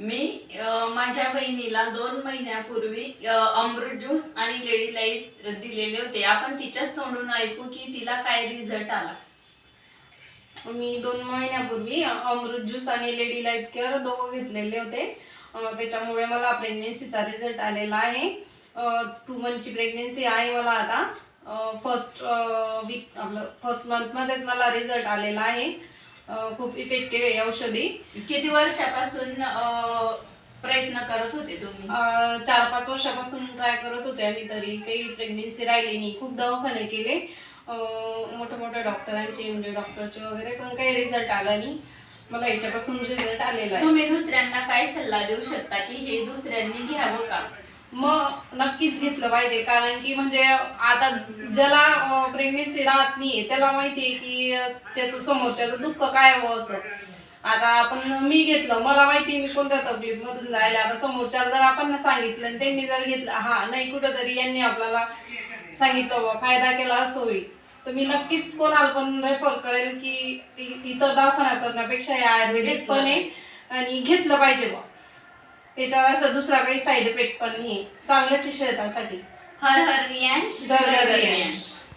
मी माझ्या बहिणीला दोन महिन्यापूर्वी अमृत ज्यूस आणि लेडी लाइट दिलेले होते. आपण तिच्याच तोंडून ऐकू की तिला काय रिझल्ट आला. मी दोन महिन्यापूर्वी अमृत ज्यूस आणि लेडी लाइट केअर दोघं घेतलेले होते. त्याच्यामुळे मला प्रेग्नेन्सीचा रिझल्ट आलेला आहे. टू मंथची प्रेग्नेन्सी आहे मला आता. फर्स्ट वीक आपलं फर्स्ट मंथमध्येच मला रिझल्ट आलेला आहे. खूप इफेक्टिव्ह आहे औषधी. किती वर्षापासून प्रयत्न करत होते तुम्ही? अं, चार पाच वर्षापासून ट्राय करत होते आम्ही तरी काही प्रेग्नेन्सी राहिली नाही. खूप दवाखाने केले. अं, मोठ्या मोठ्या डॉक्टरांचे म्हणजे डॉक्टरचे वगैरे पण काही रिझल्ट आला नाही. मला याच्यापासून रिझल्ट आलेला आहे. तुम्ही दुसऱ्यांना काय सल्ला देऊ शकता की हे दुसऱ्यांनी घ्यावं का? मग नक्कीच घेतलं पाहिजे कारण की म्हणजे आता ज्याला प्रेग्नेन्सी राहत नाहीये त्याला माहितीये की अं, त्याचं समोरच्याचं दुःख काय हवं असं. आता आपण मी घेतलं मला माहिती मी कोणत्या तकलीफ मधून जायला आता समोरच्या जर आपण सांगितलं आणि त्यांनी जर घेतलं हा नाही कुठंतरी यांनी आपल्याला सांगितलं बा फायदा केला असो होईल. तर मी नक्कीच कोणाला पण रेफर करेल की इतर दवाखाना करण्यापेक्षा हे आयुर्वेदिक पण आहे आणि घेतलं पाहिजे बा. त्याच्यावर असं दुसरा काही साईड इफेक्ट पण नाही चांगल्याच शेतासाठी. शरीरासाठी हर हर रियांश हर हर रियांश.